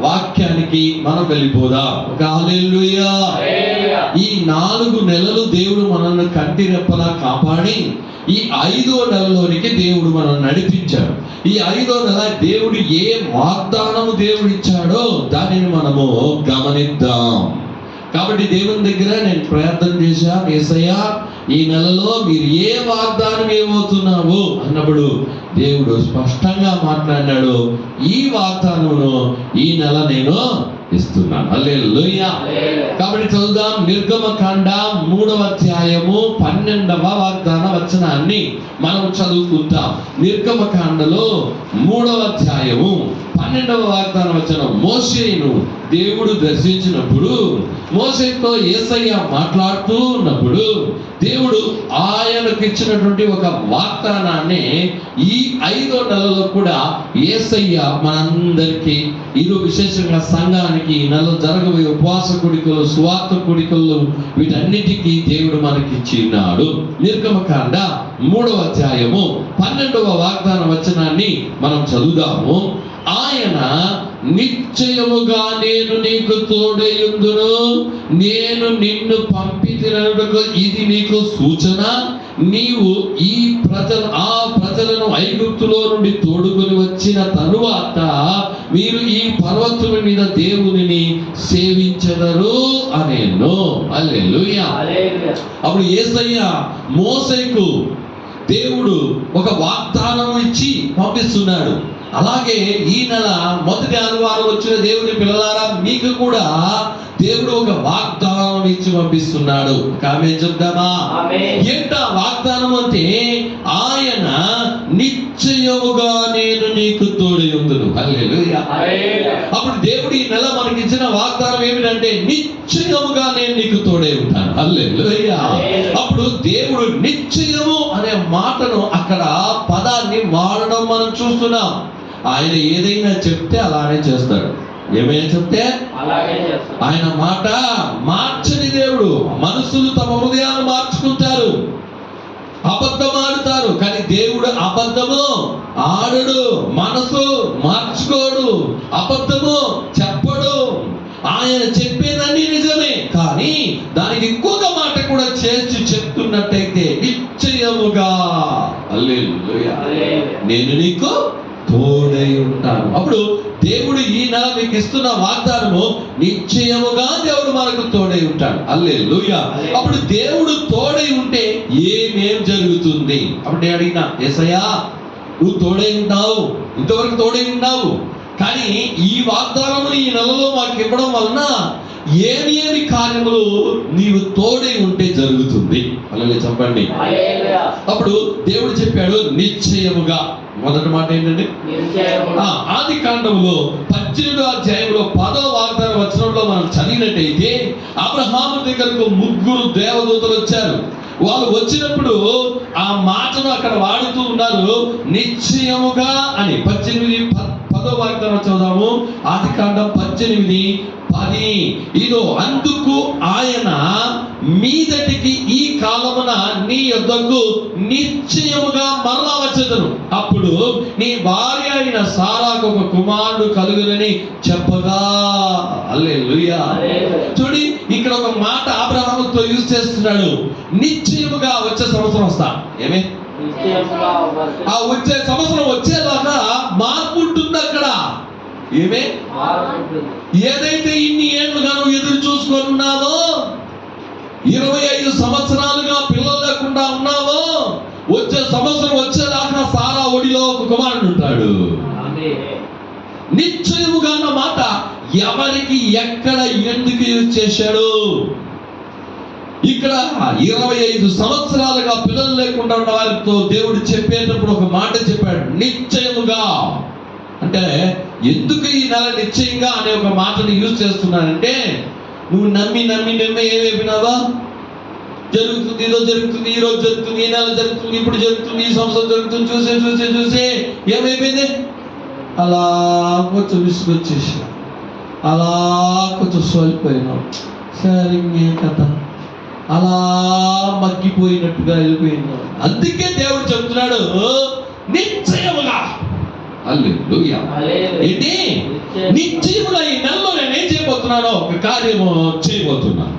వాక్యానికి మనం వెళ్ళిపోదాం. ఒక హల్లెలూయా. ఈ నాలుగు నెలలు దేవుడు మనల్ని కంటి రెప్పలా కాపాడి ఈ ఐదో నెలలోనికి దేవుడు మనల్ని నడిపించాడు. ఈ ఐదో నెల దేవుడు ఏ వాగ్దానము దేవుడు ఇచ్చాడో దానిని మనము గమనిద్దాం. కాబట్టి దేవుని దగ్గర నేను ప్రార్థన చేశాను ఏసయ్యా ఈ నెలలో మీరు ఏ వాగ్దానం ఏమవుతున్నావు అన్నప్పుడు దేవుడు స్పష్టంగా మాట్లాడినాడు ఈ వాగ్దానమును ఈ నెల నేను ఇస్తున్నాను. హల్లెలూయా. కాబట్టి చదువుదాం నిర్గమకాండ మూడవ అధ్యాయము పన్నెండవ వాగ్దాన వచనాన్ని మనం చదువుకుంటాం. నిర్గమకాండలో మూడవ అధ్యాయము. పన్నెండవ వాగ్దానం వచనం. మోసేను దేవుడు దర్శించినప్పుడు మోసేతో ఏసయ్య మాట్లాడుతూ ఉన్నప్పుడు దేవుడు ఆయనకు ఇచ్చినటువంటి ఒక వాగ్దానాన్ని ఈ ఐదో నెలలో కూడా ఏసయ్య మనందరికీ ఇది విశేషంగా సంఘానికి ఈ నెల జరగబోయే ఉపవాస కుడికలు సువార్త కుడికలు వీటన్నిటికీ దేవుడు మనకిచ్చినాడు. నిర్గమకాండ మూడవ అధ్యాయము పన్నెండవ వాగ్దాన వచనాన్ని మనం చదువుదాము. ఆయన నిశ్చయముగా నేను నీకు తోడయుందును నేను నిన్ను పంపితినకు ఇది నీకు సూచన. నీవు ఈ ప్రజల ఆ ప్రజలను ఐగుప్తులో నుండి తోడుకొని వచ్చిన తరువాత మీరు ఈ పర్వతుల మీద దేవునిని సేవించదరు అనేను. అల్లెలుయా అప్పుడు ఏసయ్య మోసైకు దేవుడు ఒక వాగ్దానం ఇచ్చి పంపిస్తున్నాడు. అలాగే ఈ నెల మొదటి ఆదివారం వచ్చిన దేవుని పిల్లలారా మీకు కూడా దేవుడు ఒక వాగ్దానం ఇచ్చి పంపిస్తున్నాడు. కామే చెప్దామా? ఏంట వాగ్దానం అంటే ఆయన నిశ్చయముగా నేను నీకు తోడి ఉందును హల్లెలూయా. అప్పుడు దేవుడు ఈ నెల మనకి ఇచ్చిన వాగ్దానం ఏమిటంటే నిశ్చయముగా నేను నీకు తోడే ఉంటాను. అప్పుడు దేవుడు నిశ్చయము అనే మాటను అక్కడ పదాన్ని వాడడం మనం చూస్తున్నాం. ఆయన ఏదైనా చెప్తే అలానే చేస్తాడు. ఏమైనా చెప్తే? ఆయన మాట మార్చని దేవుడు. మనసులు తమ హృదయాలు మార్చుకుంటారు. అబద్ధం ఆడుతారు. కానీ దేవుడు అబద్ధము ఆడడు. మనసు మార్చుకోడు. అబద్ధము చెప్పడు. ఆయన చెప్పేదన్నీ నిజమే. కానీ దానికి ఇంకొక మాట కూడా చేర్చి చెప్తున్నట్టయితే నిశ్చయముగా. నేను నీకు తోడై ఉంటాను అప్పుడు దేవుడు ఈ నెల మీకు ఇస్తున్న వాగ్దానము నిశ్చయముగా దేవుడు మనకు తోడై ఉంటాడు అల్లే అప్పుడు దేవుడు తోడై ఉంటే ఏమేం జరుగుతుంది? అప్పుడు నేను అడిగిన ఏసయ్యా నువ్వు తోడై ఉంటావు ఇంతవరకు తోడై ఉన్నావు కానీ ఈ వాగ్దానముని ఈ నెలలో మాకు ఇవ్వడం వలన ఏమి ఏమి కార్యములు నీవు తోడై ఉంటే జరుగుతుంది? అలాగే చెప్పండి. అప్పుడు దేవుడు చెప్పాడు నిశ్చయముగా. మొదటి మాట. ఆ, ఆది కాండంలో పద్దెనిమిదో అధ్యాయంలో పదో వాగ్దాన వచనంలో మనం చదివినట్టయితే అబ్రహాము దగ్గరకు ముగ్గురు దేవదూతలు వచ్చారు. వాళ్ళు వచ్చినప్పుడు ఆ మాటను అక్కడ వాడుతూ ఉన్నారు. నిశ్చయముగా అని పద్దెనిమిది పదో వాగ్దానం చదుదాము ఆది కాండం పద్దెనిమిది పది. ఇదో అందుకు ఆయన మీదటికి ఈ కాలమున నీ యొద్దకు నిశ్చయముగా మరలా వచ్చేదను. అప్పుడు నీ భార్య అయిన సారాకు ఒక కుమారుడు కలుగునని చెప్పగా. హల్లెలూయా. చూడి ఇక్కడ ఒక మాట అబ్రహాముతో యూజ్ చేస్తున్నాడు. నిశ్చయముగా వచ్చే సంవత్సరం వస్తా. ఏమే? ఆ వచ్చే సంవత్సరం వచ్చేలాగా మార్పు ఉంటుంది అక్కడ. ఏమే. ఏదైతే ఇన్ని ఏళ్ళుగా నువ్వు ఎదురు చూసుకొని ఉన్నావో ఇరవై ఐదు సంవత్సరాలుగా పిల్లలు లేకుండా ఉన్నావో వచ్చే సంవత్సరం వచ్చేదాకా సారా ఒడిలో ఒక కుమారుడు ఉంటాడు. నిశ్చయముగా అన్న మాట ఎవరికి ఎక్కడ ఎందుకు యూజ్ చేశాడు? ఇక్కడ ఇరవై ఐదు సంవత్సరాలుగా పిల్లలు లేకుండా ఉన్న వారితో దేవుడు చెప్పేటప్పుడు ఒక మాట చెప్పాడు నిశ్చయముగా. అంటే ఎందుకు ఈ నెల నిశ్చయంగా అనే ఒక మాటను యూజ్ చేస్తున్నానంటే నువ్వు నమ్మి నమ్మి నమ్మి ఏమైపోయినావా? జరుగుతుంది ఏదో జరుగుతుంది ఈ రోజు జరుగుతుంది ఈ నెల జరుగుతుంది ఇప్పుడు జరుగుతుంది ఈ సంవత్సరం జరుగుతుంది చూసే చూసే చూసే ఏమైపోయింది? అలా కొంచెం విసుగొచ్చేసి అలా కొంచెం సోలిపోయినాం. సరే ఇంకేం కథ. అలా మగ్గిపోయినట్టుగా వెళ్ళిపోయినాం అందుకే దేవుడు చెప్తున్నాడు నిశ్చయముగా. హల్లెలూయా. హల్లెలూయా. ఏంటి? నిశ్చయముగా. ఈ నెలలో నేను ఏం చేయబోతున్నానో? ఒక కార్యము చేయబోతున్నాను.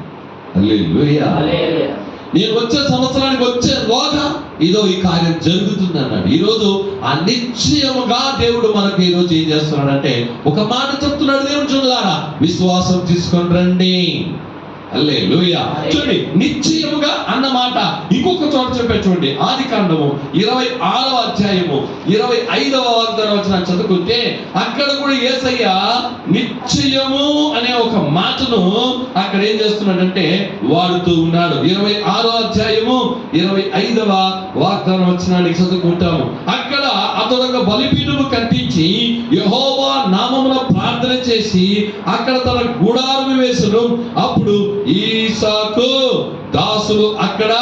హల్లెలూయా. హల్లెలూయా. నేను వచ్చే సంవత్సరానికి వచ్చే లోగా ఇదో ఈ కార్యం జరుగుతుంది అన్నాడు ఈరోజు ఆ నిశ్చయముగా దేవుడు మనకు ఈ రోజు ఏం చేస్తున్నాడంటే ఒక మాట చెప్తున్నాడు దేవుడు చూడారా విశ్వాసం తీసుకొని రండి. అల్లే చూడండి నిశ్చయముగా అన్నమాట ఇంకొక చోట చెప్పే చూడండి. ఆది కాండము ఇరవై ఆరవ అధ్యాయము ఇరవై ఐదవ వాగ్దానం వచ్చిన చదువుకుంటే అక్కడ కూడా ఏసయ్య నిశ్చయము అనే ఒక మాటను అక్కడ ఏం చేస్తున్నాడంటే వాడుతూ ఉన్నాడు. ఇరవై ఆరో అధ్యాయము ఇరవై ఐదవ వాగ్దానం వచ్చినానికి చదువుకుంటాము. అక్కడ అతను ఒక బలిపీఠము కట్టించి యహోవా చేసి అక్కడ తన గుడారం వేసను. అప్పుడు ఈసాకు దాసులు అక్కడ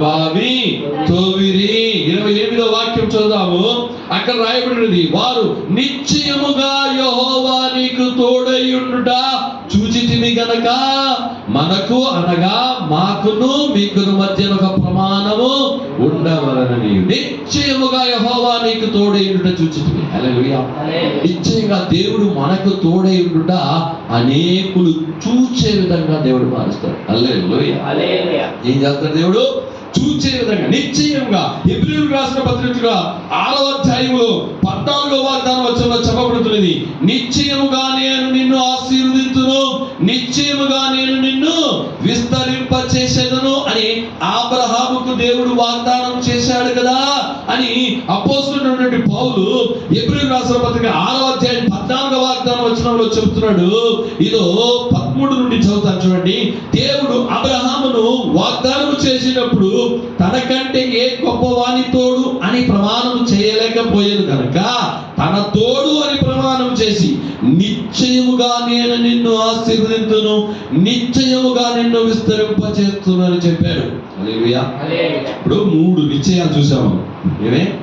బావి తోవిరి. ఇరవై ఎనిమిదో వాక్యం చదుదాము అక్కడ రాయబడినది వారు నిశ్చయముగా యహోవా నీకు తోడయుండుట చూచితిని గనక మనకు అనగా మాకును మీకును మధ్యన ఒక ప్రమాణము ఉండవలనని నిశ్చయముగా యహోవా నీకు హల్లెలూయా. హల్లెలూయా. నిశ్చయంగా దేవుడు మనకు తోడై ఉండుట అనేకులు చూచే విధంగా దేవుడు మారుస్తాడు. హల్లెలూయా. ఏం చేస్తాడు దేవుడు? చూచే విధంగా నిశ్చయంగా. ఎబ్రిల్ రాసిన పత్రికగా ఆరో అధ్యాయంలో పద్నాలుగో వాగ్దానం వచ్చిన చెప్పబడుతున్నది నిశ్చయముగా నేను నిన్ను ఆశీర్వదించును నిశ్చయముగా నేను నిన్ను విస్తరింప అని ఆబ్రహాముకు దేవుడు వాగ్దానం చేశాడు కదా అని అపోస్తున్నటువంటి పౌలు ఎబ్రిల్ రాసిన పత్రిక ఆరో అధ్యాయం పద్నాలుగో వాగ్దానం వచ్చినంలో చెబుతున్నాడు. ఇదో పదమూడు నుండి చదువుతాను చూడండి. దేవుడు అబ్రహామును వాగ్దానం చేసినప్పుడు తనకంటే ఏ గొప్పవాని తోడు అని ప్రమాణం చేయలేకపోయాను కనుక తన తోడు అని ప్రమాణం చేసి నిశ్చయముగా నేను నిన్ను ఆశీర్వదింతును. నిశ్చయముగా నిన్ను విస్తరింపచేస్తున్నానని చెప్పాడు. హల్లెలూయా. హల్లెలూయా. ఇప్పుడు మూడు నిశ్చయాలు చూసాము. ఏమే.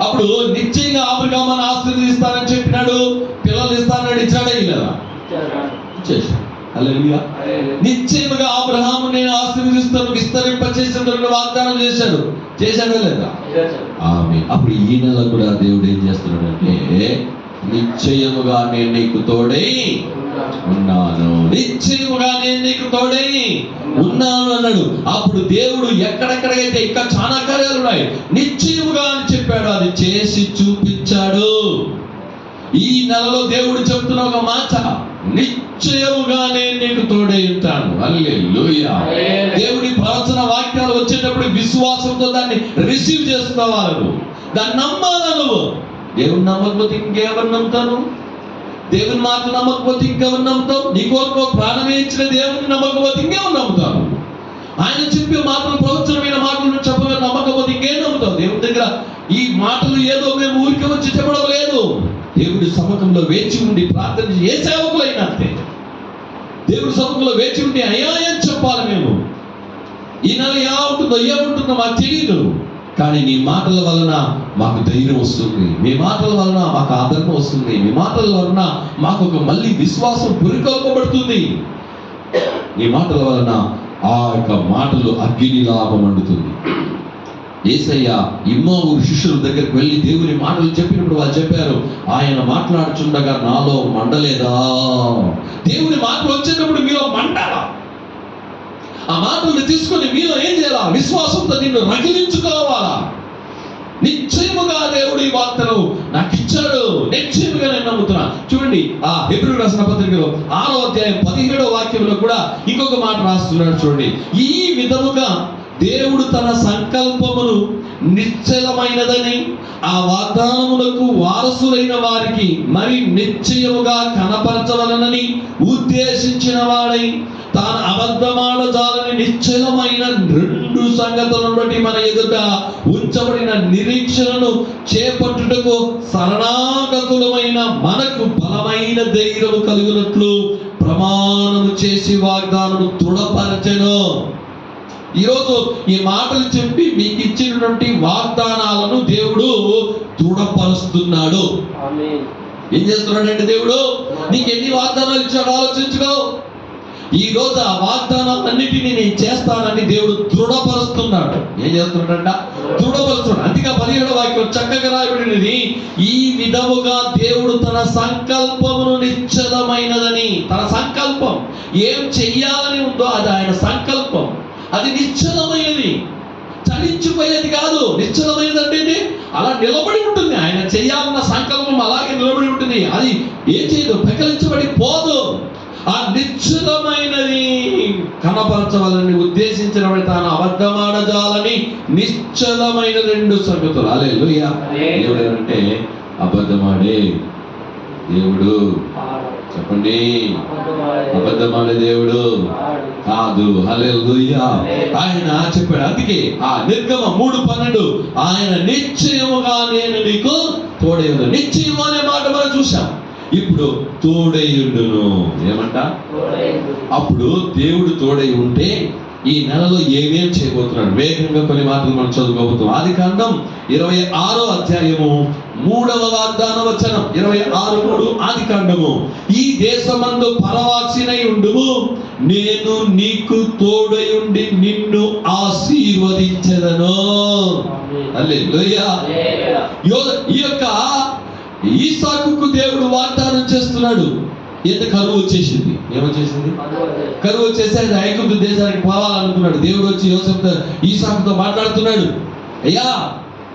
అప్పుడు నిశ్చయంగా ఆబ్రహామును ఆశీర్వదిస్తానని చెప్పినాడు. పిల్లలు ఇస్తానని ఇచ్చాడా లేదా. నిశ్చయముగా అబ్రహాము నేను ఆశీర్వదిస్తాను విస్తరింపచేసేందుకు వాగ్దానం చేశాడు. చేశాడా లేదా. ఆమె అప్పుడు ఈ నెల కూడా దేవుడు ఏం చేస్తున్నాడంటే నిశ్చయముగా నేను నీకు తోడై ఉన్నాను. నిశ్చయముగా నేను నీకు తోడై ఉన్నాను అన్నాడు. అప్పుడు దేవుడు ఎక్కడెక్కడైతే ఇంకా చాలా కార్యాలు ఉన్నాయి నిశ్చయముగా అని చెప్పాడు. అది చేసి చూపించాడు. ఈ నెలలో దేవుడు చెప్తున్న ఒక మాట నిశ్చయముగా నేను నీకు తోడై ఉంటాను. దేవుడి ప్రవచన వాక్యాలు వచ్చేటప్పుడు విశ్వాసంతో దాన్ని రిసీవ్ చేసుకోవాలి దాన్ని నమ్మాలి నువ్వు దేవుని నమ్మకపోతే ఇంకెవరు నమ్ముతాను దేవుని మాట నమ్మకపోతే ఇంకెవరు నమ్ముతాం నీ కోరుకో ప్రాణమే ఇచ్చిన దేవుని నమ్మకపోతే ఇంకెవరు నమ్ముతాను ఆయన చెప్పే మాటలు ప్రవచనమైన మాటలు చెప్పగా నమ్మకపోతే ఇంకేం నమ్ముతాం దేవుని దగ్గర ఈ మాటలు ఏదో మేము ఊరికి వచ్చి చెప్పడం లేదు దేవుడి సముఖంలో వేచి ఉండి ప్రార్థన చేసి ఏ సేవకులైనా అంతే. దేవుడి సముఖంలో వేచి ఉండి అయ్యా అని చెప్పాలి మేము. ఈ నెల ఎలా ఉంటుందో ఏముంటుందో మాకు తెలియదు కానీ నీ మాటల వలన మాకు ధైర్యం వస్తుంది. మీ మాటల వలన మాకు ఆదరణ వస్తుంది. మీ మాటల వలన మాకు ఒక మళ్ళీ విశ్వాసం పురికొల్పబడుతుంది. నీ మాటల వలన ఆ యొక్క మాటలు అగ్ని లాభం అండుతుంది ఏసయ్య ఇమ్మోరు శిష్యుల దగ్గరికి వెళ్ళి దేవుని మాటలు చెప్పినప్పుడు వాళ్ళు చెప్పారు ఆయన మాట్లాడుచుండగా నాలో మండలేదా? దేవుని మాటలు వచ్చేటప్పుడు మీలో మండాలా? ఆ మాటల్ని తీసుకొని మీలో ఏం చేయాలా? విశ్వాసంతో నిన్ను రగిలించుకోవాలా? నిశ్చయముగా దేవుడు ఈ వార్తను నాకు ఇచ్చాడు నిశ్చయముగా నేను నమ్ముతున్నా. చూడండి ఆ హెబ్రి రాసిన పత్రికలో ఆరో అధ్యాయం పదిహేడో వాక్యంలో కూడా ఇంకొక మాట రాస్తున్నాడు చూడండి. ఈ విధముగా దేవుడు తన సంకల్పమును నిశ్చలమైనదని ఆ వాగ్దానములకు వారసులైన వారికి మరి నిశ్చయముగా కనపరచవలనని ఉద్దేశించిన వాడై తాను అబద్ధమాడజాలని నిశ్చలమైన రెండు సంగతులను బట్టి మన ఎదుట ఉంచబడిన నిరీక్షణను చేపట్టుటకు శరణాగతులమైన మనకు బలమైన ధైర్యము కలిగినట్లు ప్రమాణము చేసి వాగ్దానము దృఢపరచను. ఈరోజు ఈ మాటలు చెప్పి మీకు ఇచ్చినటువంటి వాగ్దానాలను దేవుడు దృఢపరుస్తున్నాడు. ఏం చేస్తున్నాడంటే దేవుడు నీకు ఎన్ని వాగ్దానాలు ఇచ్చాడో ఆలోచించుకో. ఈ రోజు ఆ వాగ్దానాలన్నిటినీ నేను చేస్తానని దేవుడు దృఢపరుస్తున్నాడు. ఏం చేస్తున్నాడంట? దృఢపరుస్తున్నాడు. అందుకే పదిహేడు వాక్యం చక్కగా రాయబడినది ఈ విధముగా దేవుడు తన సంకల్పమును నిశ్చలమైనదని. తన సంకల్పం ఏం చెయ్యాలని ఉందో అది ఆయన సంకల్పం. అది నిశ్చలమైనది. చలించిపోయేది కాదు. నిశ్చలమైనది అంటే అలా నిలబడి ఉంటుంది. ఆయన చేయాలన్న సంకల్పం అలాగే నిలబడి ఉంటుంది. అది ఏం చేయదు. పెకలించబడి పోదు. ఆ నిశ్చలమైనది కనపరచవాలని ఉద్దేశించిన వాడి తాను అబద్ధమాడజాలని నిశ్చలమైన రెండు సంగతులు. అలే దేవుడు ఏమంటే అబద్ధమాడే దేవుడు. చెప్పండి. అబద్ధమాడే దేవుడు. కాదు. హల్లెలూయా. ఆయన చెప్పాడు. అందుకే ఆ నిర్గమ మూడు పన్నెండు ఆయన నిశ్చయముగా నేను నీకు తోడే ఉన్నాను. అనే మాట మనం చూసాం ఇప్పుడు తోడైయుండును ఏమంట? అప్పుడు దేవుడు తోడై ఉంటే ఈ నెలలో ఏమేం చేయబోతున్నాడు? వేగంగా కొన్ని మాటలు మనం చదువుకోబోతున్నాం. ఆది కాండం ఇరవై ఆరో అధ్యాయము మూడవ వాగ్దాన వచనం ఇరవై ఆరు మూడు ఆది కాండము. ఈ దేశమందు పరవాసినై ఉండుము నేను నీకు తోడై ఉండి నిన్ను ఆశీర్వదించదను. ఈ యొక్క ఈసాకు దేవుడు వాగ్దానం చేస్తున్నాడు. ఎంత కరువు వచ్చేసింది? ఏమొచ్చేసింది కరువు వచ్చేసి ఆయన ఐగుప్తు దేశానికి పోవాలనుకున్నాడు. దేవుడు వచ్చి యోసంతో ఈసాకుతో మాట్లాడుతున్నాడు. అయ్యా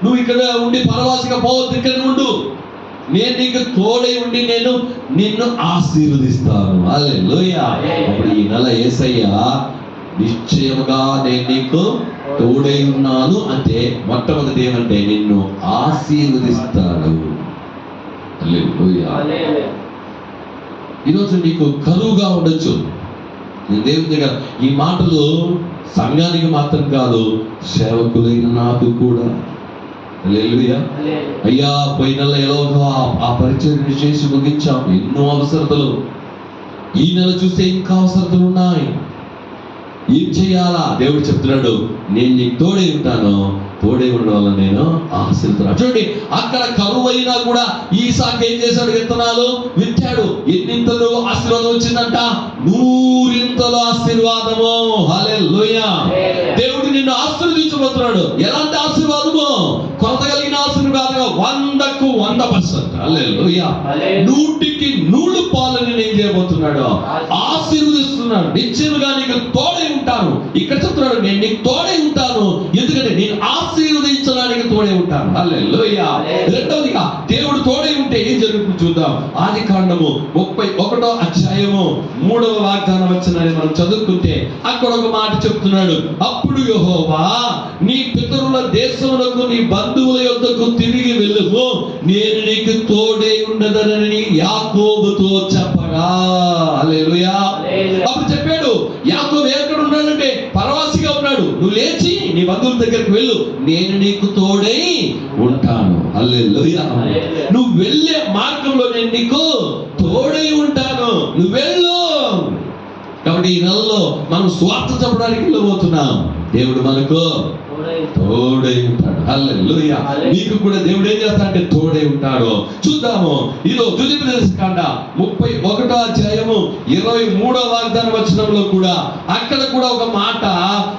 నువ్వు ఇక్కడ ఉండి పరవాసిగా పోవద్దు ఇక్కడ ఉండు. నేను నీకు తోడై ఉండి నేను నిన్ను ఆశీర్వదిస్తాను. అలే అప్పుడు ఈ నెల ఏసయ్యా నిశ్చయముగా నేను నీకు తోడై ఉన్నాను అంటే మొట్టమొదటి ఏమంటే నిన్ను ఆశీర్వదిస్తాడు ఈరోజు నీకు కరువుగా ఉండొచ్చు. నేను దేవుని దగ్గర ఈ మాటలు సంఘానికి మాత్రం కాదు సేవకులైన నాకు కూడా. అయ్యా పోయిన నెల ఎలాగో ఆ- ఆ పరిచయం చేసి ముగించాం. ఎన్నో అవసరతలు. ఈ నెల చూస్తే ఇంకా అవసరతలు ఉన్నాయి. ఏం చేయాలా? దేవుడు చెప్తున్నాడు నేను నీకు తోడే ఉంటాను. తోడే ఉండడం వల్ల నేను ఆశిస్తున్నాను చూడండి అక్కడ కరువు అయినా కూడా ఈసాక్ ఏం చేశాడు విత్తనాలు? విత్తాడు. ఎన్నింతలు ఆశీర్వాదం వచ్చిందంట? నూరింతలు ఆశీర్వాదము. హలే దేవుడు నిన్ను ఆశీర్వదించబోతున్నాడు. ఎలాంటి ఆశీర్వాదము? కొరత కలిగిన ఆశీర్వాదంగా వందకు వంద పర్సెంట్. నూటికి నూళ్ళు పాలని నేను చేయబోతున్నాడు. ఆశీర్వదిస్తున్నాడు. నిశ్చయముగా నీకు తోడై ఉంటాను. ఇక్కడ చెప్తున్నాడు నేను నీకు తోడై ఉంటాను. ఎందుకంటే నేను ఆశీర్వదించడానికి తోడై హల్లెలూయా. రెండవదిగా దేవుడు తోడై ఉంటే ఏం జరుగుతుంది చూద్దాం. ఆది కాండము ముప్పై ఒకటో అధ్యాయము మూడవ వాగ్దానం వచ్చినని మనం చదువుకుంటే అక్కడ ఒక మాట చెప్తున్నాడు. అప్పుడు యెహోవా నీ పితరుల దేశములకు నీ బంధువుల యొద్దకు తిరిగి వెళ్ళుము. నేను నీకు తోడే ఉండదనని యాకోబుతో చెప్పగా. అప్పుడు చెప్పాడు యాకోబు ఉన్నాడు నువ్వు లేచి నీ బంధువుల దగ్గరికి వెళ్ళు. నేను నీకు తోడై ఉంటాను. హల్లెలూయా. నువ్వు వెళ్ళే మార్గంలో నేను నీకు తోడై ఉంటాను. నువ్వు వెళ్ళు. కాబట్టి ఈ నెలలో మనం స్వార్థ చెప్పడానికి వెళ్ళబోతున్నాం. దేవుడు మనకు తోడై ఉంటాడు. హల్లెలూయా. నీకు కూడా దేవుడు ఏం చేస్తాడంటే తోడై ఉంటాడు. చూద్దాము. ఇదో తుది కాండ ముప్పై ఒకటో అధ్యాయము ఇరవై మూడో వాగ్దాన వచనంలో కూడా అక్కడ కూడా ఒక మాట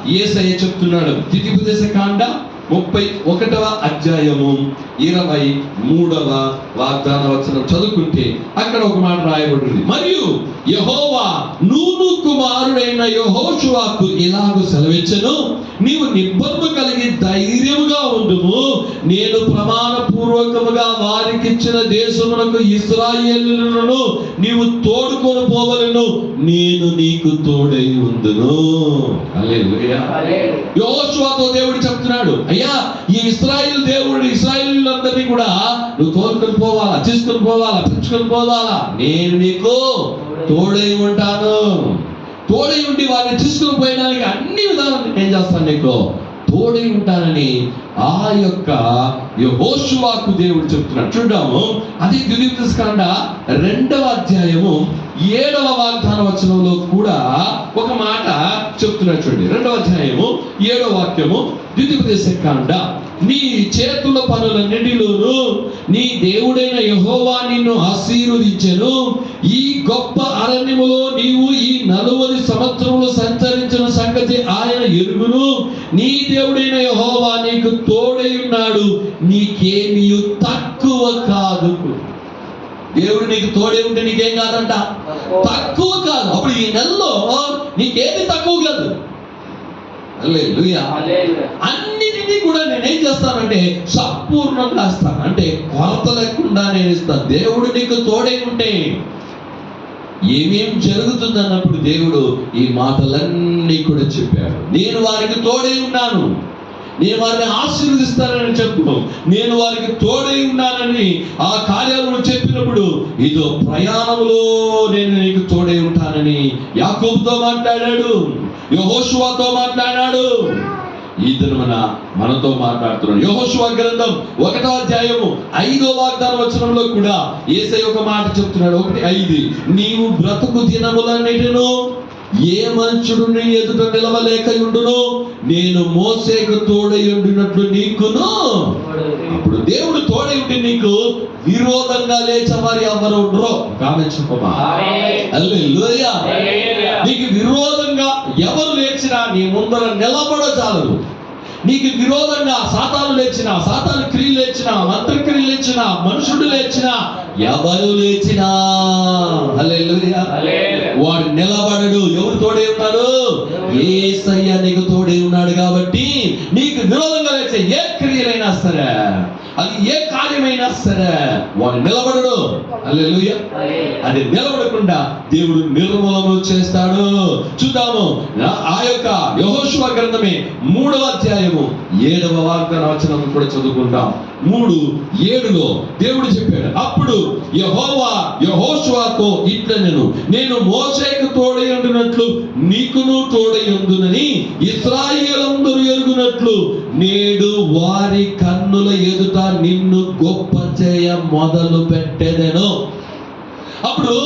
ఏసయ్య చెప్తున్నాడు. తుది కాండ ముప్పై ఒకటవ అధ్యాయము ఇరవై మూడవ వాగ్దాన వచనం చదువుకుంటే అక్కడ ఒక మాట రాయబడింది. మరియు యహోవా నూను కుమారుడైన యహోషువాకు ఇలాగ సెలవిచ్చను? నీవు నిబ్బరము కలిగి ధైర్యముగా ఉండుము. నేను ప్రమాణ పూర్వకముగా వారికి ఇచ్చిన దేశమునకు ఇస్రాయేలులను నీవు తోడుకొని పోవలను. నేను నీకు తోడై ఉందును యోశువాతో దేవుడు చెప్తున్నాడు అయ్యా ఈ ఇస్రాయిల్ దేవుడు ఇస్రాయిలందరినీ కూడా నువ్వు తోలుకొని పోవాలా తీసుకొని పోవాలా పెంచుకొని పోవాలా? నేను నీకు తోడై ఉంటాను. తోడై ఉండి వారిని తీసుకుని పోయడానికి అన్ని విధాలు ఏం చేస్తాను నీకు. తోడై ఉంటానని ఆ యొక్క యహోషువాకు దేవుడు చెప్తున్నాడు. చూద్దాము అది ద్వితీయ రెండవ అధ్యాయము ఏడవ వాగ్దాన వచనంలో కూడా ఒక మాట చెప్తున్నాడు చూడండి. రెండవ అధ్యాయము ఏడవ వాక్యము ద్వితీయ కాండ నీ చేతుల పనులన్నిటిలోను నీ దేవుడైన యహోవా నిన్ను ఆశీర్వదించెను. ఈ గొప్ప అరణ్యములో నీవు ఈ నలువది సంవత్సరములు సంచరించిన సంగతి ఆయన ఎరుగును. నీ దేవుడైన యహోవా నీకు తోడై ఉన్నాడు. నీకేమీ తక్కువ కాదు. దేవుడు నీకు తోడే ఉంటే నీకేం కాదంట? తక్కువ కాదు. అప్పుడు ఈ నెలలో నీకేది తక్కువ కాదు. అన్నిటినీ కూడా నేనేం చేస్తానంటే సంపూర్ణంగా ఇస్తాను. అంటే కొరత లేకుండా నేను ఇస్తాను. దేవుడు నీకు తోడే ఉంటే ఏమేం జరుగుతుంది అన్నప్పుడు దేవుడు ఈ మాటలన్నీ కూడా చెప్పాడు. నేను వారికి తోడే ఉన్నాను. నేను వారిని ఆశీర్వదిస్తానని చెప్పు నేను వారికి తోడై ఉన్నానని ఆ కార్యాలను చెప్పినప్పుడు ఇదో ప్రయాణంలో నేను నీకు తోడై ఉంటానని యాకూబ్తో మాట్లాడాడు యహోశువాతో మాట్లాడాడు. ఈ మన మనతో మాట్లాడుతున్నాడు. యహోశువ గ్రంథం ఒకటో అధ్యాయము ఐదో వాగ్దాన వచనంలో కూడా ఏసై ఒక మాట చెప్తున్నాడు. ఒకటి ఐదు. నీవు బ్రతుకు దినములన్నిటిను ఏ మంచుడు నీ ఎదుట నిలవలేక ఉండును. నేను మోసేకు తోడై ఉండినట్లు నీకును. అప్పుడు దేవుడు తోడై ఉండి నీకు విరోధంగా లేచవారి ఎవరు ఉండరు. హల్లెలూయా. నీకు విరోధంగా ఎవరు లేచినా నీ ముందర నిలబడ చాలరు నీకు విరోధంగా సాతాను లేచినా సాతాను క్రియలు లేచినా మంత్రక్రియలు లేచినా మనుషుడు లేచినా ఎవరు లేచినా. వాడు నిలబడడు. ఎవరు తోడే ఉన్నాడు ఏసయ్య నీకు తోడే ఉన్నాడు కాబట్టి నీకు విరోధంగా లేచే ఏ క్రియలైనా సరే. అది ఏ కార్యమైనా సరే వాడు నిలబడడు. అది నిలబడకుండా దేవుడు నిర్మూలన చేస్తాడు. చూద్దాము. ఆ యొక్క యహోశువ గ్రంథమే మూడవ అధ్యాయము ఏడవ వాగ్దాన వచనం కూడా చదువుకుంటాం. మూడు ఏడులో దేవుడు చెప్పాడు అప్పుడు యహోవా యహోశువాతో ఇట్ల నేను నేను మోసేకు తోడై ఉండినట్లు నీకును తోడై ఉండునని ఇస్రాయేలందరూ ఎరుగునట్లు నేడు వారి కన్నుల ఎదుట నిన్ను గొప్ప చేయ మొదలు పెట్టెదను. అప్పుడు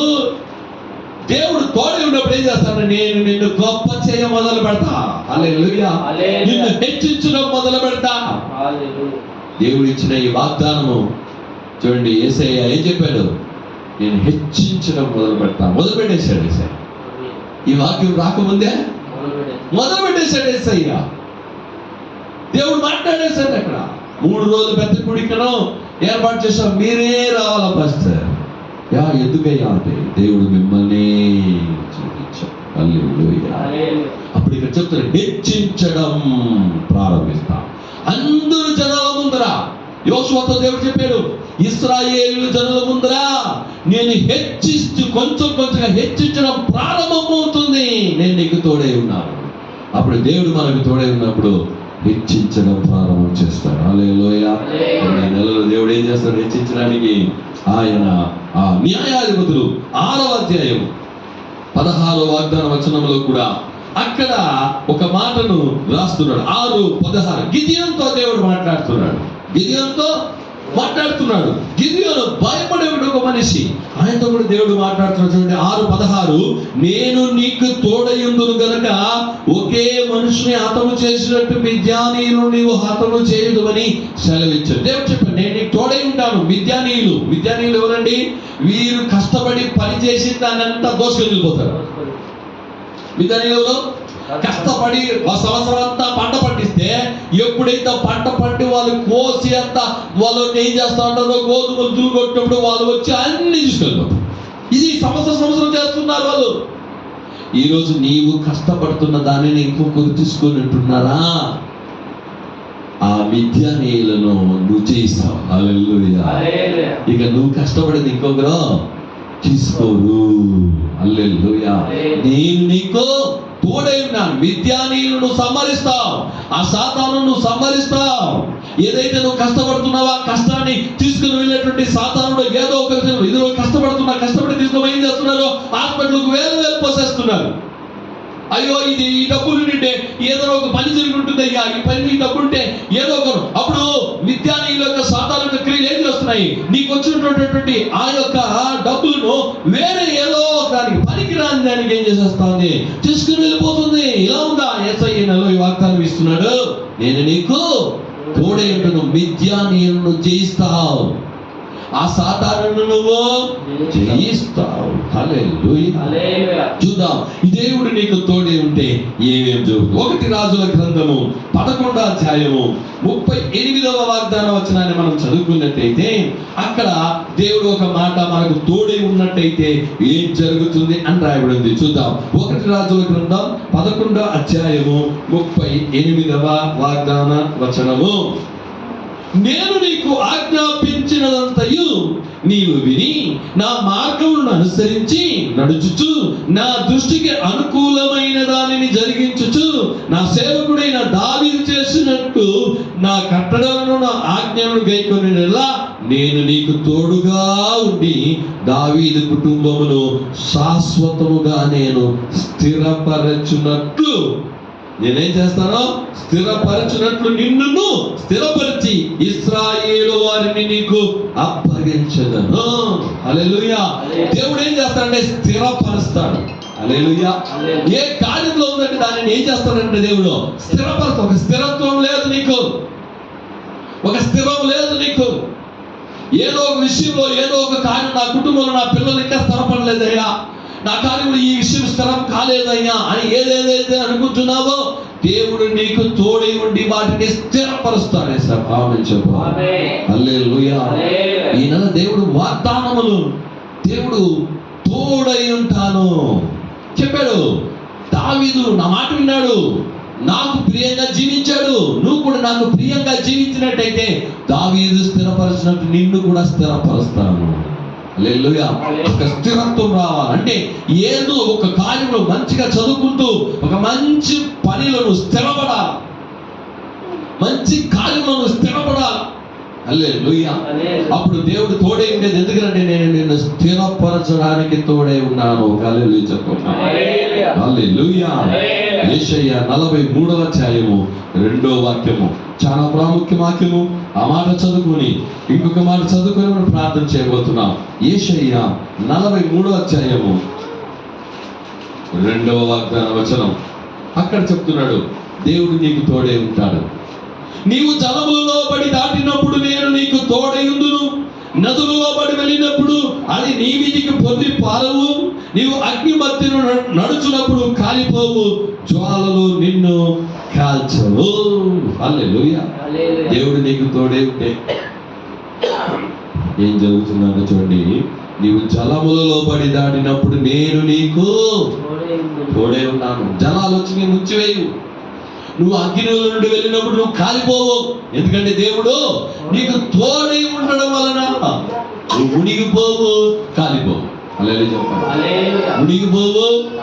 దేవుడు తోడే ఉన్నప్పుడు ఏం చేస్తాడు? నేను నిన్ను గొప్ప చేయ మొదలు పెడతా. హల్లెలూయా. నిన్ను హెచ్చించడం మొదలు పెడతా. దేవుడు ఇచ్చిన ఈ వాగ్దానము చూడండి ఏసయ్య ఏం చెప్పాడు? నేను హెచ్చించడం మొదలు పెడతా. మొదలు పెట్టేశాడు ఏసయ్య. ఈ వాక్యం రాకముందే. మొదలు పెట్టేశాడు ఏసయ్య. దేవుడు మాట్లాడేశాడు అక్కడ. మూడు రోజులు పెద్ద కుడికను ఏర్పాటు చేశాం మీరే రావాలా పాస్టర్ యా ఎందుకయ్యా అంటే దేవుడు మిమ్మల్ని చూపించాం. అప్పుడు ఇక్కడ చెప్తారు హెచ్చించడం ప్రారంభిస్తాం. ముందర యోసువతో దేవుడు చెప్పాడు ఇస్రాయేల్ జనుల ముందర నేను హెచ్చిస్తూ కొంచెం కొంచెంగా హెచ్చించడం ప్రారంభమవుతుంది. నేను నీకు తోడై ఉన్నాను. అప్పుడు దేవుడు మనకు తోడై ఉన్నప్పుడు హెచ్చించడం ప్రారంభం చేస్తాడు. హల్లెలూయా. కొన్ని నెలలో దేవుడు ఏం చేస్తాడు? హెచ్చించడానికి ఆయన ఆ న్యాయాధిపతులు ఆరవ అధ్యాయం పదహారో వాగ్దాన వచనంలో కూడా అక్కడ ఒక మాటను రాస్తున్నాడు. ఆరు పదహారు. గిదియంతో దేవుడు మాట్లాడుతున్నాడు. గిరియంతో మాట్లాడుతున్నాడు. గిరియోను భయపడే ఒక మనిషి. ఆయనతో కూడా దేవుడు మాట్లాడుతున్నాడు చూడండి ఆరు పదహారు నేను నీకు తోడయుందును గనక ఒకే మనుషుని హతము చేసినట్టు మిద్యానీయులు నీవు హతము చేయదు అని సెలవిచ్చాడు. దేవుడు చెప్పాడు నేను నీకు తోడై ఉంటాను. మిద్యానీయులు. మిద్యానీయులు ఎవరండి? వీరు కష్టపడి పని చేసి దాన్ని అంతా దోసుకొని వెళ్ళిపోతారు మిద్యానీయులు కష్టపడి ఒక సంవత్సరం అంతా పంట పండిస్తే ఎప్పుడైతే పంట పండి వాళ్ళు కోసి అంతా వాళ్ళు ఏం చేస్తా ఉంటారో గోధుమలు దులుగొట్టినప్పుడు వాళ్ళు వచ్చి అన్ని తీసుకెళ్ళిపోతారు. ఇది సంవత్సరం సంవత్సరం చేస్తున్నారు వాళ్ళు. ఈరోజు నీవు కష్టపడుతున్న దానిని ఇంకొకరు తీసుకొని ఉంటున్నారా ఆ విద్యానీయులను నువ్వు హల్లెలూయా. ఇక నువ్వు కష్టపడింది ఇంకొకరు. తీసుకోరు అల్లెలుయా నేను నీకు తోడై ఉన్నాను. విద్యానీయులను నువ్వు సంహరిస్తావు. ఆ సాతాను నువ్వు సంహరిస్తావు. ఏదైతే నువ్వు కష్టపడుతున్నావో ఆ కష్టాన్ని తీసుకుని వెళ్ళేటువంటి సాతానుడు ఏదో ఒక ఇదిలో కష్టపడుతున్నా కష్టపడి తీసుకుని ఏం చేస్తున్నారు? హాస్పిటల్కి వేలు వేలు పోసేస్తున్నారు. అయ్యో ఇది ఈ డబ్బులు నింటే ఏదో ఒక పని జరిగి ఉంటుంది అయ్యా. ఈ పని ఈ డబ్బు ఉంటే ఏదో ఒక అప్పుడు విద్యానీయుల యొక్క సాధారణ యొక్క క్రియలు ఏం ఉన్నాయి నీకు వచ్చినటువంటి ఆ యొక్క డబ్బులను వేరే ఏదో దానికి పనికిరాని దానికి ఏం చేసేస్తుంది? తీసుకుని వెళ్ళిపోతుంది. ఇలా ఉందా? ఎస్ఐ నెలలో ఈ వాగ్దానం ఇస్తున్నాడు. నేను నీకు తోడే మిథ్యా నేను జయిస్తావు. ఆ సాతాను నువ్వు జయిస్తావు చూద్దాం. దేవుడు నీకు తోడే ఉంటే ఏమేం జరుగుతుంది? ఒకటి రాజుల గ్రంథము పదకొండో అధ్యాయము ముప్పై ఎనిమిదవ వాగ్దాన వచనాన్ని మనం చదువుకున్నట్టయితే అక్కడ దేవుడు ఒక మాట మనకు తోడే ఉన్నట్టయితే ఏం జరుగుతుంది అని రాయబడింది చూద్దాం. ఒకటి రాజుల గ్రంథం పదకొండో అధ్యాయము ముప్పై ఎనిమిదవ వాగ్దాన వచనము. నేను నీకు ఆజ్ఞాపించినదంతయు నీవు విని నా మార్గములను అనుసరించి నడుచుచు నా దృష్టికి అనుకూలమైన దానిని జరిగించుచు నా సేవకుడైన దావీదు చేసినట్టు నా కట్టడలను నా ఆజ్ఞలను గైకొనిలా నేను నీకు తోడుగా ఉండి దావీదు కుటుంబమును శాశ్వతముగా నేను స్థిరపరచునట్లు నేనేం చేస్తాను స్థిరపరచినట్లు నిన్ను స్థిరపరిచి ఇస్రాయేలు వారిని నీకు అప్పగించదను. హల్లెలూయా. దేవుడు ఏం చేస్తాడంటే స్థిరపరుస్తాడు. హల్లెలూయా. ఏ కార్యంలో ఉందంటే దానిని ఏం చేస్తాడంటే దేవుడు స్థిరపరుస్తా ఒక స్థిరత్వం లేదు నీకు. ఒక స్థిరం లేదు నీకు. ఏదో ఒక విషయంలో ఏదో ఒక కార్యం నా కుటుంబంలో నా పిల్లలు ఇంకా స్థిరపడలేదయ్యా. నా కార్యంలో ఈ విషయం స్థిరం కాలేదయ్యా అని ఏదేదైతే అనుకుంటున్నావో దేవుడు నీకు తోడై ఉండి వాటిని స్థిరపరుస్తాడే సార్ భావన చెప్పు. నెల దేవుడు వాగ్దానములు దేవుడు తోడై ఉంటాను. చెప్పాడు దావీదు నా మాట విన్నాడు నాకు ప్రియంగా జీవించాడు నువ్వు కూడా నాకు ప్రియంగా జీవించినట్టయితే దావీదు స్థిరపరిచినట్టు నిన్ను కూడా స్థిరపరుస్తాను. హల్లెలూయా. ఒక స్థిరత్వం రావాలంటే ఏదో ఒక కార్యంలో మంచిగా చదువుకుంటూ ఒక మంచి పనిలో స్థిరపడాలి. మంచి కార్యంలో స్థిరపడాలి. హల్లెలూయా. హల్లెలూయా అప్పుడు దేవుడు తోడే ఉండేది ఎందుకంటే నేను నిన్ను స్థిరపరచడానికి తోడే ఉన్నాను. హల్లెలూయా హల్లెలూయా. యేషయ్య నలభై మూడవ అధ్యాయము రెండో వాక్యము. చాలా ప్రాముఖ్య వాక్యము. ఆ మాట చదువుకొని ఇంకొక మాట చదువుకొని మనం ప్రార్థన చేయబోతున్నాం. యేషయ్య నలభై మూడవ అధ్యాయము రెండవ వాగ్దాన వచనం. అక్కడ చెప్తున్నాడు దేవుడు నీకు తోడే ఉంటాడు. నీవు జలములలో పడి దాటినప్పుడు నేను నీకు తోడయుందును. నదులలో పడి వెళ్ళినప్పుడు అది నీ మీదికి పొంది పారవు నీవు అగ్ని మధ్యను న- నడుచునప్పుడు కాలిపోవు. జ్వాలలు నిన్ను కాల్చవు. హల్లెలూయా. దేవుడు నీకు తోడే ఉంటే ఏం జరుగుతుందో చూడండి నీవు జలములలో పడి దాటినప్పుడు నేను నీకు తోడే ఉన్నాను. జలాలు వచ్చి నేను ముంచివేయు నువ్వు అగ్నిలో నుండి వెళ్ళినప్పుడు నువ్వు కాలిపోవు. ఎందుకంటే దేవుడు నీకు తోడై ఉండడం వలన నువ్వు మునిగిపోవు కాలిపోవు. మునిగిపోవు.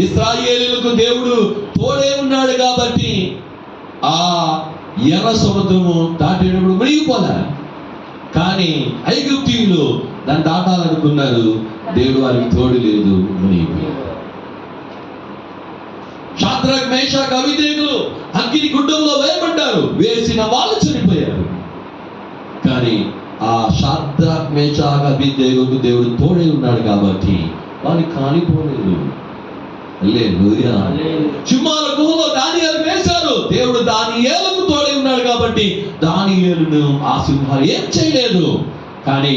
ఇస్రాయేలీలకు దేవుడు తోడే ఉన్నాడు కాబట్టి ఆ ఎర్ర సముద్రము దాటినప్పుడు మునిగిపోలే. కానీ ఐగుప్తీయులు దాన్ని దాటాలనుకున్నారు. దేవుడు వారికి తోడు లేదు మునిగిపోయారు. షాద్రక్ మేషాక్ అవిధేయులు అగ్ని గుడ్డంలో వేయబడ్డారు. వేసిన వాళ్ళు చనిపోయారు. కానీ ఆ షాద్రక్ మేషాక్ అభిదేవులకు దేవుడు తోడే ఉన్నాడు కాబట్టి వాళ్ళు హల్లెలూయా. సింహాల గుహలో దానియేలు వేశారు. దేవుడు దానియేలకు తోడే ఉన్నాడు కాబట్టి దానియేలును ఆ సింహాలు ఏం చేయలేదు. కానీ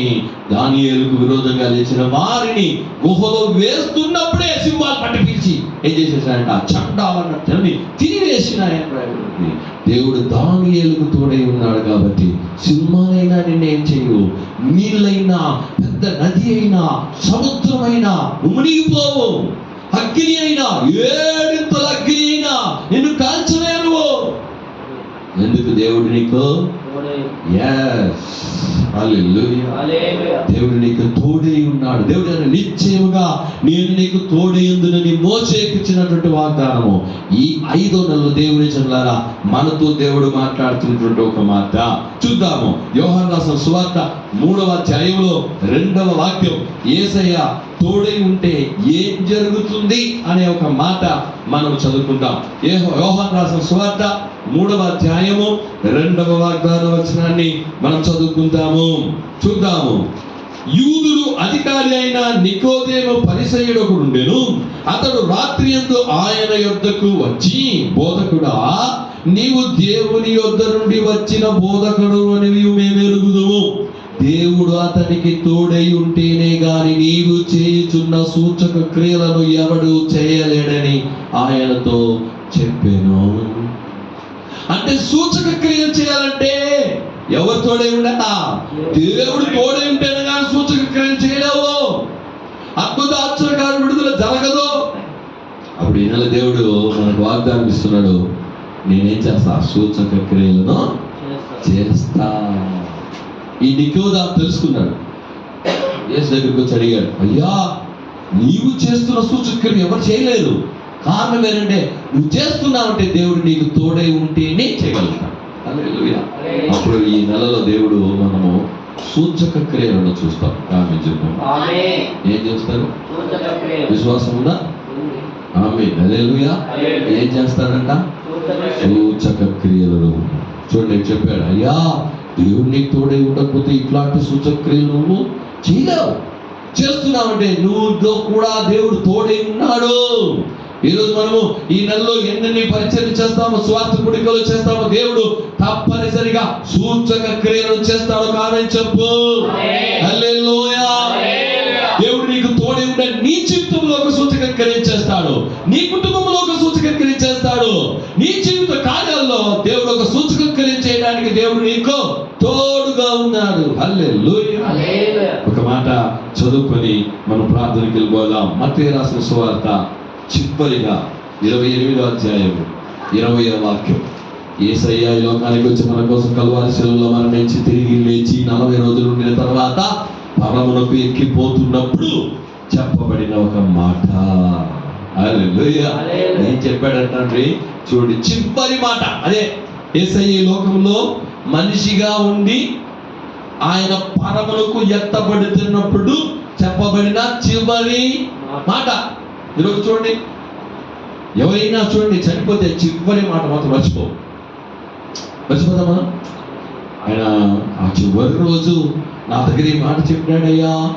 దానియేలుకు విరోధంగా లేచిన వారిని గుహలో వేస్తున్నప్పుడే సింహాలు పట్టిపించి ఏం చేసేసారంట చండాలన్న తిని తినివేసినాయని దేవుడు దానియేలుకు తోడై ఉన్నాడు కాబట్టి సింహాలైనా నిన్నేం చేయవు? నీళ్ళైనా పెద్ద నది అయినా సముద్రమైనా మునిగిపోవు. అగ్ని అయినా ఏడింతల అగ్ని అయినా నిన్ను కాల్చలేరు ఎందుకు దేవుడు నీకు దేవుడు. నీకు తోడే ఉన్నాడు. దేవుడు నిశ్చయముగా నేను నీకు తోడే ఉందని మోసేకిచ్చినటువంటి వాగ్దానము. ఈ ఐదో నెలలు దేవుని జనులారా మనతో దేవుడు మాట్లాడుతున్నటువంటి ఒక మాట. చూద్దాము. యోహాన్ రాసిన సువార్త మూడవ అధ్యాయంలో రెండవ వాక్యం. ఏసయ్య తోడై ఉంటే ఏం జరుగుతుంది అనే ఒక మాట మనం చదువుకుందాం. ఏ యోహాన్ రాసిన సువార్త మూడవ అధ్యాయము రెండవ వాగ్దాన వచనాన్ని మనం చదువుకుందాము. చూద్దాము. యూదులు అధికారి అయిన నికోదేము పరిసయుడు ఒకడు ఉండెను. అతడు రాత్రి ఎందు ఆయన యొద్దకు వచ్చి బోధకుడా నీవు దేవుని యొద్ద నుండి వచ్చిన బోధకుడు అని మేము ఎరుగుదుము దేవుడు అతనికి తోడై ఉంటేనే గాని నీవు చేయుచున్న సూచక క్రియలను ఎవడు చేయలేడని ఆయనతో చెప్పాను. అంటే సూచక క్రియలు చేయాలంటే ఎవరు తోడే ఉండట? దేవుడు తోడే ఉంటేనే కానీ సూచక క్రియలు చేయలేవు. అద్భుత ఆశ్చర్యకారు విడుదల జరగదు. అప్పుడు ఈ దేవుడు మనకు వాగ్దానం ఇస్తున్నాడు. నేనేం చేస్తా? సూచక క్రియలను చేస్తా. ఈ నికోదా తెలుసుకున్నాడు. యేసు దగ్గరికి వచ్చి అడిగాడు అయ్యా నీవు చేస్తున్న సూచక్రియ ఎవరు చేయలేరు? కారణం ఏంటంటే నువ్వు చేస్తున్నావంటే దేవుడు నీకు తోడై ఉంటేనే చేయగలుగుతాడు హల్లెలూయా. అప్పుడు ఈ నెలలో దేవుడు మనము సూచక క్రియలను చూస్తాం. ఆమె చెప్పాం. ఏం చేస్తారు. విశ్వాసం ఉందా. ఆమె హల్లెలూయా. ఏం చేస్తారంట? సూచక క్రియలు. సూచక క్రియలను చూడండి చెప్పాడు అయ్యా దేవుడు నీకు తోడై ఉండకపోతే ఇట్లాంటి సూచక క్రియలు నువ్వు చేయలేవు. చేస్తున్నావంటే నువ్వు కూడా దేవుడు తోడై ఉన్నాడు. ఈరోజు మనము ఈ నెలలో ఎన్నెన్ని పరిచయం చేస్తామో స్వార్థ పుడికలు చేస్తామో దేవుడు తప్పనిసరిగా సూచక క్రియలు చేస్తాడు. కాదని చెప్పు. దేవుడు నీకు తోడే ఉండే నీ జీవితంలో ఒక సూచక క్రియ చేస్తాడు. నీ కుటుంబంలో ఒక సూచక క్రియ చేస్తాడు. నీ జీవిత కార్యాల్లో దేవుడు ఒక సూచక క్రియ చేయడానికి దేవుడు నీకు తోడుగా ఉన్నాడు. ఒక మాట చదువుకొని మనం ప్రార్థనకి వెళ్ళిపోదాం. మత్తయి రాసిన సువార్త చివరిగా ఇరవై ఎనిమిదో అధ్యాయం ఇరవై వాక్యం. ఏసయ్య ఈ లోకానికి వచ్చి మన కోసం కలవారి సెలవులో మరణించి తిరిగి లేచి నలభై రోజులు ఉండిన తర్వాత పరమునకు ఎక్కిపోతున్నప్పుడు చెప్పబడిన ఒక మాట. ఏం చెప్పాడంటే చూడండి చివరి మాట. అదే ఏసయ్య ఈ లోకంలో మనిషిగా ఉండి ఆయన పరములకు ఎత్తబడుతున్నప్పుడు చెప్పబడిన చివరి మాట. ఈరోజు చూడండి? ఎవరైనా చూడండి చనిపోతే చివరి మాట మాత్రం మర్చిపో. మర్చిపోతాం మనం ఆయన ఆ చివరి రోజు నా దగ్గర ఈ మాట చెప్పినాడయ్యా.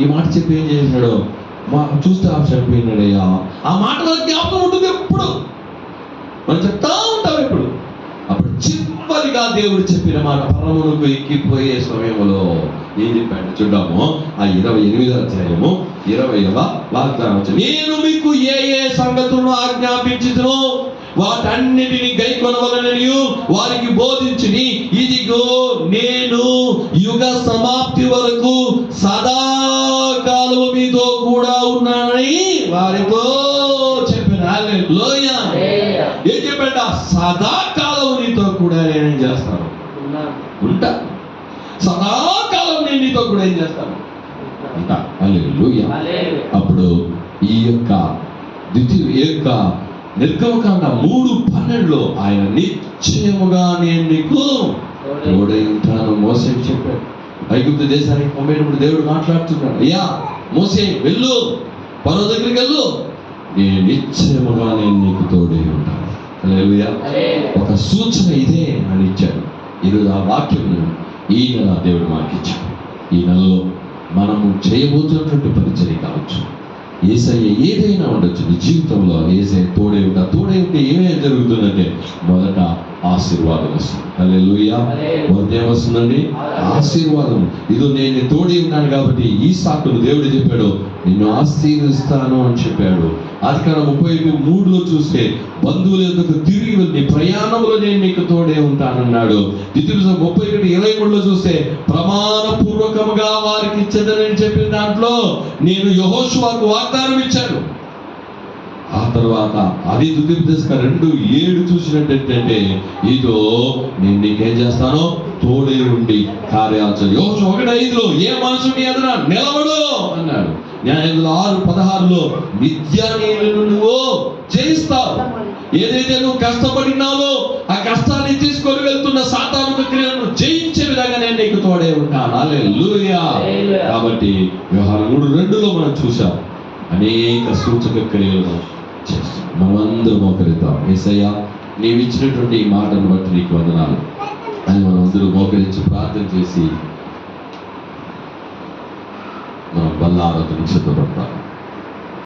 ఈ మాట చెప్పి ఏం చేసినాడు? మా చూస్తే ఆ చనిపోయినాడయ్యా. ఆ మాట జ్ఞాపకం ఉంటుంది ఎప్పుడు. మనం చెప్తా ఉంటాం ఎప్పుడు. అప్పుడు చివరిగా దేవుడు చెప్పిన మాట పరమునకు ఎక్కిపోయే సమయంలో ఏం చెప్పాడు? చూద్దాము. ఆ ఇరవై ఎనిమిదో అధ్యాయము ఇరవైవ వాగ్దానం. నేను మీకు ఏ ఏ సంగతులను ఆజ్ఞాపించుదునో వాటన్నిటిని గైకొనవలనని వారికి బోధించుని. ఇదిగో నేను యుగ సమాప్తి వరకు సదాకాలము మీతో కూడా ఉన్నానని వారితో చెప్పిన. హల్లెలూయా. ఏం చెప్పండి సదాకాలం నీతో కూడా నేనేం చేస్తాను. ఉంటా. సదాకాలం నేను నీతో కూడా ఏం చేస్తాను? హల్లెలూయా. అప్పుడు ఈ యొక్క ద్వితీయ ఈ యొక్క నిర్గమకాండ మూడు పన్నెండులో ఆయన నిశ్చయముగా నేను నీకు తోడై ఉంటాను మోసే చెప్పాడు. ఐగుప్తు దేశానికి పంపేటప్పుడు దేవుడు మాట్లాడుతున్నాడు. అయ్యా మోసే వెళ్ళు. పరో దగ్గరికి వెళ్ళు. నేను నిశ్చయముగా నేను నీకు తోడై ఉంటాను. ఒక సూచన ఇదే అని ఇచ్చాడు. ఈరోజు ఆ వాక్యం ఈ నెల దేవుడు మనకి ఇచ్చాడు ఈ నెలలో మనము చేయబోతున్నటువంటి పరిచర్య కావచ్చు. ఏసయ్య ఏదైనా ఉండొచ్చు. నీ జీవితంలో ఏసయ్య తోడే ఉంటా తోడే ఉంటే ఏమేమి జరుగుతుందంటే మొదట ఆశీర్వాదం వస్తుంది. హల్లెలూయా. మొదట ఏమొస్తుందండి ఆశీర్వాదం. ఇదో నేను తోడి ఉన్నాను కాబట్టి ఈ సాకులు దేవుడు చెప్పాడు నిన్ను ఆశీర్వదిస్తాను అని చెప్పాడు. అధికారం ముప్పై మూడులో చూస్తే బంధువుల యొక్క తిరిగి వెళ్ళి ప్రయాణంలో నేను మీకు తోడే ఉంటానన్నాడు. ద్వితీయ ముప్పై ఒకటి ఇరవై మూడులో చూస్తే ప్రమాణ పూర్వకముగా వారికి ఇచ్చేదని చెప్పిన దాంట్లో నేను యహోష్వాకు వాగ్దానం ఇచ్చాను. ఆ తర్వాత అది దుర్దిపదశక రెండు ఏడు చూసినట్టు ఏంటంటే ఇదో నేను నీకేం చేస్తాను తోడే ఉండి కార్యాచరణ. యోచు ఒకటి ఐదులో ఏ మనసు నీ ఎదుర నిలబడు అన్నాడు. న్యాయంలో ఆరు పదహారులో విద్యా నువ్వు జయిస్తావు. ఏదైతే నువ్వు కష్టపడినావో ఆ కష్టాన్ని తీసుకొని వెళ్తున్న సాతాను క్రియలను జయించే విధంగా నేను నీకు తోడే ఉంటాను. హల్లెలూయా. కాబట్టి వ్యవహారం మూడు రెండులో మనం చూసాం అనేక సూచక క్రియలను చేస్తాం మనమందరం మోకరిద్దాం. ఏసయ్యా నీవు ఇచ్చినటువంటి ఈ మాటను బట్టి నీకు వందనాలు. అని మనం అందరూ మోకరించి ప్రార్థన చేసి మనం బల్ల ఆరాధన సిద్ధపడతాం